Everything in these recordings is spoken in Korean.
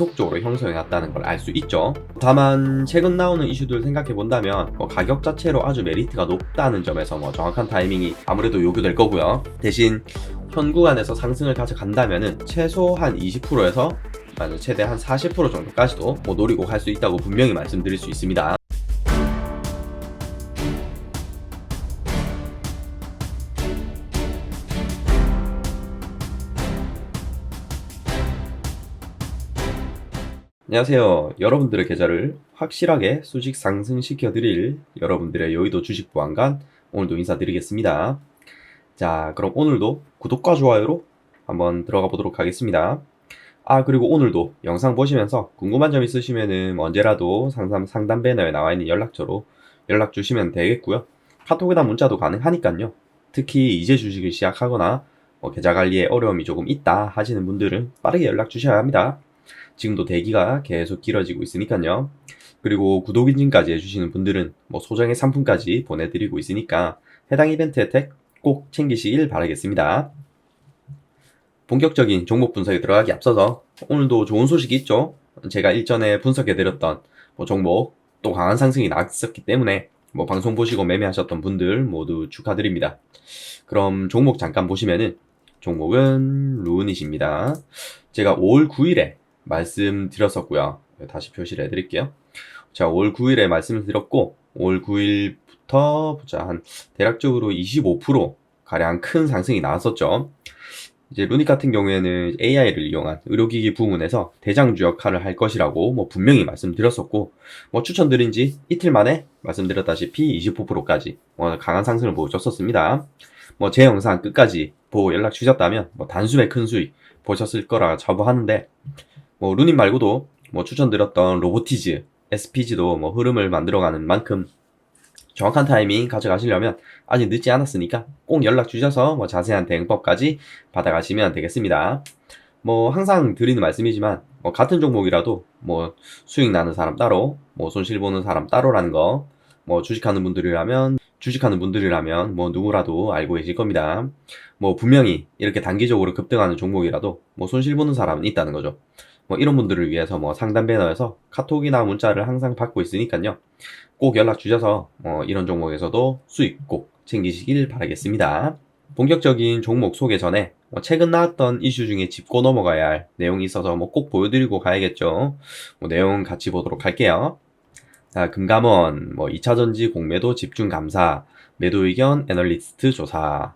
지속적으로 형성해 왔다는 걸 알 수 있죠. 다만 최근 나오는 이슈들 생각해 본다면 뭐 가격 자체로 아주 메리트가 높다는 점에서 뭐 정확한 타이밍이 아무래도 요구될 거고요. 대신 현 구간에서 상승을 가져간다면은 최소한 20%에서 최대 한 40% 정도까지도 뭐 노리고 갈 수 있다고 분명히 말씀드릴 수 있습니다. 안녕하세요. 여러분들의 계좌를 확실하게 수직 상승시켜 드릴 여러분들의 여의도 주식 보안관 오늘도 인사드리겠습니다. 자, 그럼 오늘도 구독과 좋아요로 한번 들어가 보도록 하겠습니다. 아, 그리고 오늘도 영상 보시면서 궁금한 점 있으시면은 언제라도 상담, 상담 배너에 나와 있는 연락처로 연락 주시면 되겠고요. 카톡이나 문자도 가능하니까요. 특히 이제 주식을 시작하거나 뭐 계좌 관리에 어려움이 조금 있다 하시는 분들은 빠르게 연락 주셔야 합니다. 지금도 대기가 계속 길어지고 있으니까요. 그리고 구독 인증까지 해주시는 분들은 뭐 소정의 상품까지 보내드리고 있으니까 해당 이벤트 혜택 꼭 챙기시길 바라겠습니다. 본격적인 종목 분석에 들어가기 앞서서 오늘도 좋은 소식이 있죠. 제가 일전에 분석해드렸던 뭐 종목 또 강한 상승이 나왔었기 때문에 뭐 방송 보시고 매매하셨던 분들 모두 축하드립니다. 그럼 종목 잠깐 보시면은 종목은 루닛입니다. 제가 5월 9일에 말씀드렸었고요. 다시 표시를 해드릴게요. 제가 5월 9일에 말씀을 드렸고 5월 9일부터 보자 한 대략적으로 25% 가량 큰 상승이 나왔었죠. 이제 루닉 같은 경우에는 AI를 이용한 의료기기 부문에서 대장주 역할을 할 것이라고 뭐 분명히 말씀드렸었고 뭐 추천드린 지 이틀 만에 말씀드렸다시피 25%까지 뭐 강한 상승을 보여줬었습니다. 뭐 제 영상 끝까지 보고 연락 주셨다면 뭐 단숨에 큰 수익 보셨을 거라 자부하는데 뭐 루님 말고도 뭐 추천드렸던 로보티즈, SPG도 뭐 흐름을 만들어가는 만큼 정확한 타이밍 가져가시려면 아직 늦지 않았으니까 꼭 연락 주셔서 뭐 자세한 대응법까지 받아가시면 되겠습니다. 뭐 항상 드리는 말씀이지만 뭐 같은 종목이라도 뭐 수익 나는 사람 따로, 뭐 손실 보는 사람 따로라는 거, 뭐 주식하는 분들이라면 주식하는 분들이라면 뭐 누구라도 알고 계실 겁니다. 뭐 분명히 이렇게 단기적으로 급등하는 종목이라도 뭐 손실 보는 사람은 있다는 거죠. 뭐 이런 분들을 위해서 뭐 상담 배너에서 카톡이나 문자를 항상 받고 있으니까요. 꼭 연락 주셔서 뭐 이런 종목에서도 수익 꼭 챙기시길 바라겠습니다. 본격적인 종목 소개 전에 뭐 최근 나왔던 이슈 중에 짚고 넘어가야 할 내용이 있어서 뭐 꼭 보여드리고 가야겠죠. 뭐 내용 같이 보도록 할게요. 자, 금감원, 뭐 2차전지 공매도 집중 감사, 매도 의견 애널리스트 조사.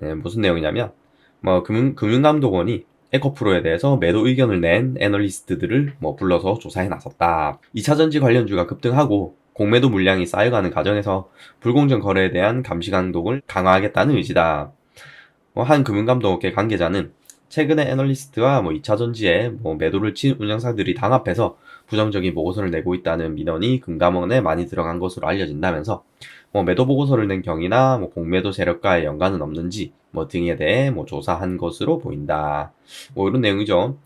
네, 무슨 내용이냐면, 뭐 금융, 금융감독원이 에코프로에 대해서 매도 의견을 낸 애널리스트들을 뭐 불러서 조사해 나섰다. 2차전지 관련주가 급등하고 공매도 물량이 쌓여가는 과정에서 불공정 거래에 대한 감시 강독을 강화하겠다는 의지다. 뭐한 금융감독계 관계자는 최근에 애널리스트와 뭐 2차 전지에 뭐 매도를 친 운영사들이 당합해서 부정적인 보고서를 내고 있다는 민원이 금감원에 많이 들어간 것으로 알려진다면서 뭐 매도 보고서를 낸 경위나 뭐 공매도 세력과의 연관은 없는지 뭐 등에 대해 뭐 조사한 것으로 보인다. 뭐 이런 내용이죠.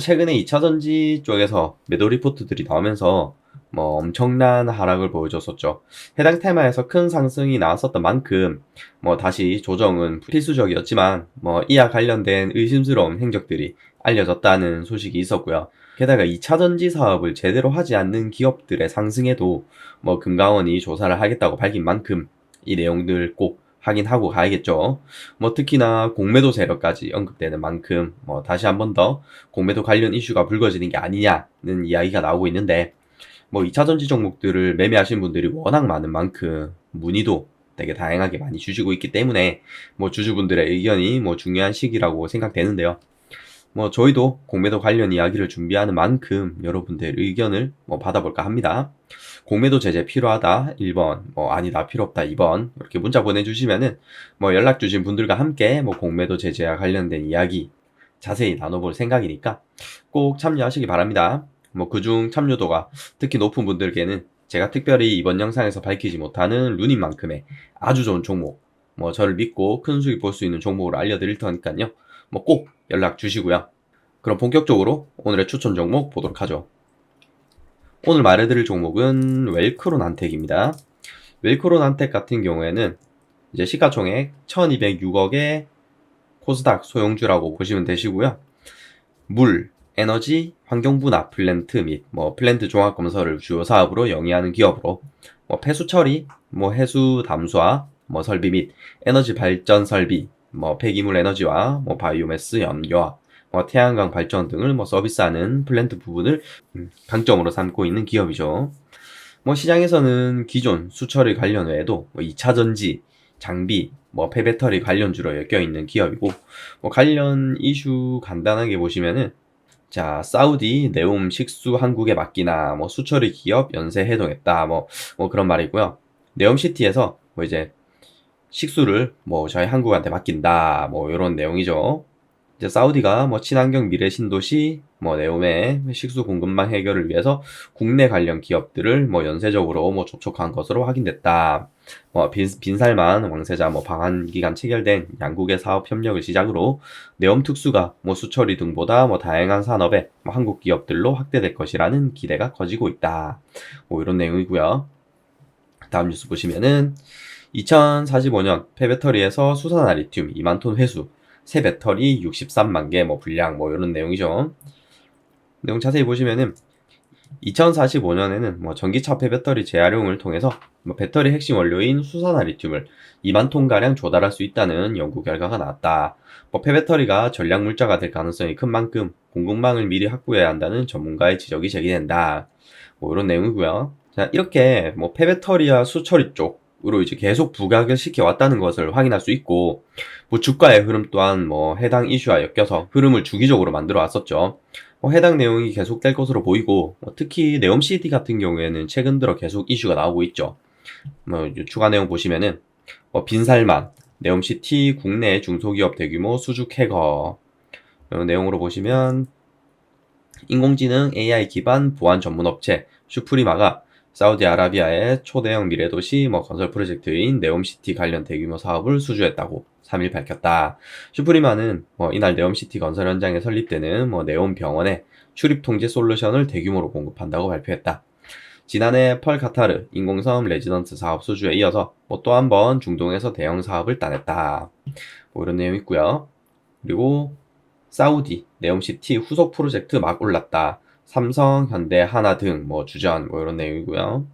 최근에 2차 전지 쪽에서 매도 리포트들이 나오면서 뭐 엄청난 하락을 보여줬었죠. 해당 테마에서 큰 상승이 나왔었던 만큼 뭐 다시 조정은 필수적이었지만 뭐 이와 관련된 의심스러운 행적들이 알려졌다는 소식이 있었고요. 게다가 2차 전지 사업을 제대로 하지 않는 기업들의 상승에도 뭐 금강원이 조사를 하겠다고 밝힌 만큼 이 내용들 꼭 확인하고 가야겠죠. 뭐 특히나 공매도 세력까지 언급되는 만큼 뭐 다시 한 번 더 공매도 관련 이슈가 불거지는 게 아니냐는 이야기가 나오고 있는데 뭐 2차 전지 종목들을 매매하신 분들이 워낙 많은 만큼 문의도 되게 다양하게 많이 주시고 있기 때문에 뭐 주주분들의 의견이 뭐 중요한 시기라고 생각되는데요. 뭐 저희도 공매도 관련 이야기를 준비하는 만큼 여러분들 의견을 뭐 받아볼까 합니다. 공매도 제재 필요하다 1번, 뭐 아니다 필요 없다 2번 이렇게 문자 보내주시면은 뭐 연락 주신 분들과 함께 뭐 공매도 제재와 관련된 이야기 자세히 나눠볼 생각이니까 꼭 참여하시기 바랍니다. 뭐 그중 참여도가 특히 높은 분들께는 제가 특별히 이번 영상에서 밝히지 못하는 루님만큼의 아주 좋은 종목, 뭐 저를 믿고 큰 수익 볼 수 있는 종목으로 알려드릴 테니까요. 뭐 꼭 연락 주시고요. 그럼 본격적으로 오늘의 추천 종목 보도록 하죠. 오늘 말해드릴 종목은 웰크론 한텍입니다. 웰크론 한텍 같은 경우에는 이제 시가총액 1206억의 코스닥 소형주라고 보시면 되시고요. 물, 에너지 환경분화 플랜트 및 뭐 플랜트 종합 검사를 주요 사업으로 영위하는 기업으로 뭐 폐수 처리, 뭐 해수 담수화, 뭐 설비 및 에너지 발전 설비, 뭐 폐기물 에너지와 뭐 바이오매스 연료화, 뭐 태양광 발전 등을 뭐 서비스하는 플랜트 부분을 음, 강점으로 삼고 있는 기업이죠. 뭐 시장에서는 기존 수처리 관련 외에도 뭐 2차 전지, 장비, 뭐 폐배터리 관련주로 엮여 있는 기업이고 뭐 관련 이슈 간단하게 보시면은 자 사우디 네움 식수 한국에 맡기나 뭐 수처리 기업 연쇄 해동했다 뭐, 뭐 그런 말이고요. 네옴시티에서 뭐 이제 식수를 뭐 저희 한국한테 맡긴다 뭐 이런 내용이죠. 이제 사우디가 뭐 친환경 미래 신도시 뭐 네옴의 식수 공급망 해결을 위해서 국내 관련 기업들을 뭐 연쇄적으로 뭐 접촉한 것으로 확인됐다. 뭐 빈, 빈살만 왕세자 뭐 방한 기간 체결된 양국의 사업 협력을 시작으로 네옴 특수가 뭐 수처리 등보다 뭐 다양한 산업에 뭐 한국 기업들로 확대될 것이라는 기대가 커지고 있다. 뭐 이런 내용이고요. 다음 뉴스 보시면은 2045년 폐배터리에서 수산화 리튬 2만 톤 회수, 새 배터리 63만 개 뭐 분량 뭐 이런 내용이죠. 내용 자세히 보시면은 2045년에는 뭐 전기차 폐배터리 재활용을 통해서 뭐 배터리 핵심 원료인 수산화 리튬을 2만 톤 가량 조달할 수 있다는 연구 결과가 나왔다. 뭐 폐배터리가 전략 물자가 될 가능성이 큰 만큼 공급망을 미리 확보해야 한다는 전문가의 지적이 제기된다. 뭐 이런 내용이고요. 자 이렇게 뭐 폐배터리와 수처리 쪽 으로 이제 계속 부각을 시켜왔다는 것을 확인할 수 있고 뭐 주가의 흐름 또한 뭐 해당 이슈와 엮여서 흐름을 주기적으로 만들어 왔었죠. 뭐 해당 내용이 계속될 것으로 보이고 뭐 특히 네옴시티 같은 경우에는 최근 들어 계속 이슈가 나오고 있죠. 뭐 추가 내용 보시면은 뭐 빈살만 네옴시티 국내 중소기업 대규모 수주 해거 내용으로 보시면 인공지능 AI 기반 보안 전문 업체 슈프리마가 사우디아라비아의 초대형 미래도시 뭐 건설 프로젝트인 네옴시티 관련 대규모 사업을 수주했다고 3일 밝혔다. 슈프리마는 뭐 이날 네옴시티 건설 현장에 설립되는 뭐 네옴 병원에 출입 통제 솔루션을 대규모로 공급한다고 발표했다. 지난해 펄 카타르 인공섬 레지던트 사업 수주에 이어서 뭐 또 한 번 중동에서 대형 사업을 따냈다. 뭐 이런 내용 있고요. 그리고 사우디 네옴시티 후속 프로젝트 막 올랐다. 삼성, 현대, 하나 등 뭐 주전 뭐 이런 내용이고요.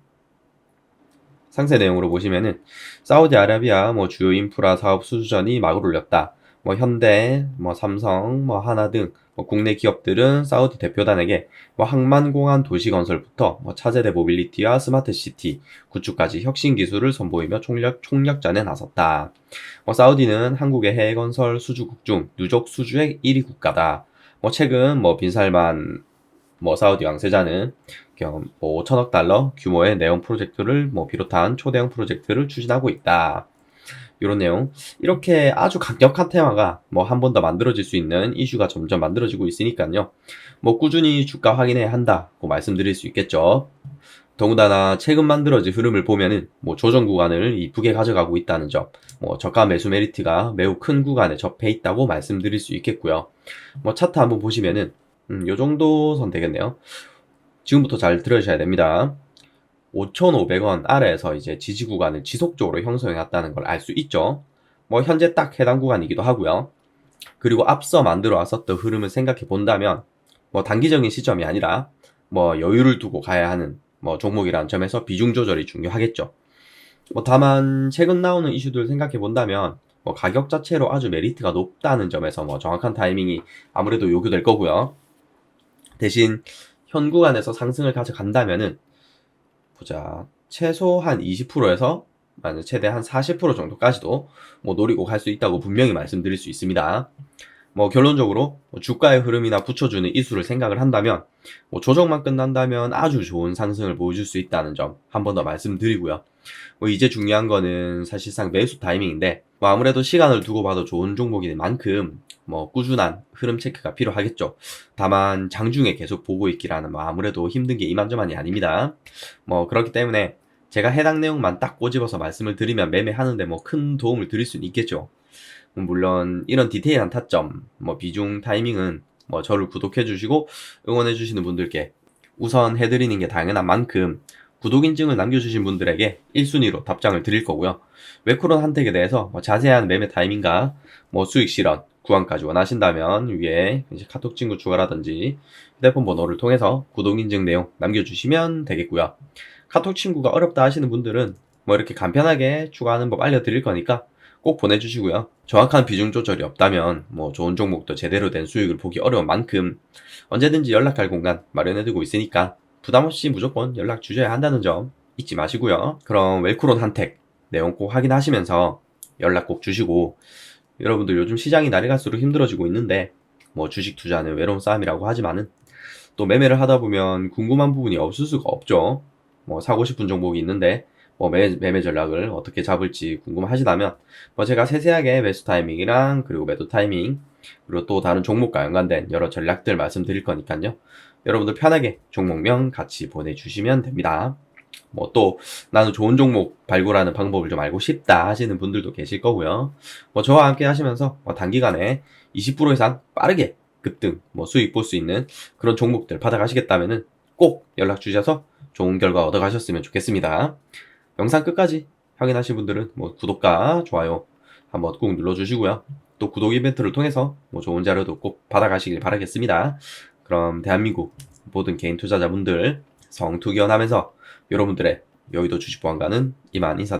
상세 내용으로 보시면은 사우디아라비아 뭐 주요 인프라 사업 수주전이 막을 올렸다. 뭐 현대, 뭐 삼성, 뭐 하나 등 뭐 국내 기업들은 사우디 대표단에게 뭐 항만공항 도시 건설부터 뭐 차세대 모빌리티와 스마트 시티 구축까지 혁신 기술을 선보이며 총력 총력전에 나섰다. 뭐 사우디는 한국의 해외 건설 수주국 중 누적 수주액 1위 국가다. 뭐 최근 뭐 빈살만 뭐 사우디 왕세자는 뭐 5천억 달러 규모의 네온 프로젝트를 뭐 비롯한 초대형 프로젝트를 추진하고 있다. 이런 내용. 이렇게 아주 강력한 테마가 뭐 한 번 더 만들어질 수 있는 이슈가 점점 만들어지고 있으니까요. 뭐 꾸준히 주가 확인해야 한다고 말씀드릴 수 있겠죠. 더군다나 최근 만들어진 흐름을 보면은 뭐 조정 구간을 이쁘게 가져가고 있다는 점, 뭐 저가 매수 메리트가 매우 큰 구간에 접해 있다고 말씀드릴 수 있겠고요. 뭐 차트 한번 보시면은 음, 요 정도 선 되겠네요. 지금부터 잘 들으셔야 됩니다. 5,500원 아래에서 이제 지지 구간을 지속적으로 형성해 놨다는 걸 알 수 있죠. 뭐 현재 딱 해당 구간이기도 하고요. 그리고 앞서 만들어 왔었던 흐름을 생각해 본다면 뭐 단기적인 시점이 아니라 뭐 여유를 두고 가야 하는 뭐 종목이라는 점에서 비중 조절이 중요하겠죠. 뭐 다만 최근 나오는 이슈들 생각해 본다면 뭐 가격 자체로 아주 메리트가 높다는 점에서 뭐 정확한 타이밍이 아무래도 요구될 거고요. 대신 현 구간에서 상승을 가져간다면은 보자 최소 한 20%에서 만약 최대 한 40% 정도까지도 뭐 노리고 갈 수 있다고 분명히 말씀드릴 수 있습니다. 뭐 결론적으로 뭐 주가의 흐름이나 붙여주는 이수를 생각을 한다면 뭐 조정만 끝난다면 아주 좋은 상승을 보여줄 수 있다는 점 한 번 더 말씀드리고요. 뭐 이제 중요한 거는 사실상 매수 타이밍인데 뭐 아무래도 시간을 두고 봐도 좋은 종목인 만큼 뭐 꾸준한 흐름 체크가 필요하겠죠. 다만 장중에 계속 보고 있기라는 뭐 아무래도 힘든 게 이만저만이 아닙니다. 뭐 그렇기 때문에 제가 해당 내용만 딱 꼬집어서 말씀을 드리면 매매하는데 뭐 큰 도움을 드릴 수는 있겠죠. 뭐 물론 이런 디테일한 타점, 뭐 비중 타이밍은 뭐 저를 구독해 주시고 응원해 주시는 분들께 우선 해드리는 게 당연한 만큼 구독 인증을 남겨주신 분들에게 1순위로 답장을 드릴 거고요. 웨크론 한택에 대해서 뭐 자세한 매매 타이밍과 뭐 수익 실현, 구간까지 원하신다면 위에 이제 카톡 친구 추가라든지 휴대폰 번호를 통해서 구독 인증 내용 남겨주시면 되겠고요. 카톡 친구가 어렵다 하시는 분들은 뭐 이렇게 간편하게 추가하는 법 알려드릴 거니까 꼭 보내주시고요. 정확한 비중 조절이 없다면 뭐 좋은 종목도 제대로 된 수익을 보기 어려운 만큼 언제든지 연락할 공간 마련해두고 있으니까 부담 없이 무조건 연락 주셔야 한다는 점 잊지 마시고요. 그럼 웰크론 한택 내용 꼭 확인하시면서 연락 꼭 주시고 여러분들 요즘 시장이 날이 갈수록 힘들어지고 있는데 뭐 주식 투자는 외로운 싸움이라고 하지만은 또 매매를 하다 보면 궁금한 부분이 없을 수가 없죠. 뭐 사고 싶은 종목이 있는데 뭐 매, 매매 전략을 어떻게 잡을지 궁금하시다면 뭐 제가 세세하게 매수 타이밍이랑 그리고 매도 타이밍 그리고 또 다른 종목과 연관된 여러 전략들 말씀드릴 거니까요. 여러분들 편하게 종목명 같이 보내주시면 됩니다. 뭐 또 나는 좋은 종목 발굴하는 방법을 좀 알고 싶다 하시는 분들도 계실 거고요. 뭐 저와 함께 하시면서 뭐 단기간에 20% 이상 빠르게 급등, 뭐 수익 볼 수 있는 그런 종목들 받아가시겠다면은 꼭 연락 주셔서 좋은 결과 얻어가셨으면 좋겠습니다. 영상 끝까지 확인하신 분들은 뭐 구독과 좋아요 한번 꼭 눌러주시고요. 또 구독 이벤트를 통해서 뭐 좋은 자료도 꼭 받아가시길 바라겠습니다. 그럼 대한민국 모든 개인 투자자분들 성투기원하면서 여러분들의 여의도 주식보안과는 이만 인사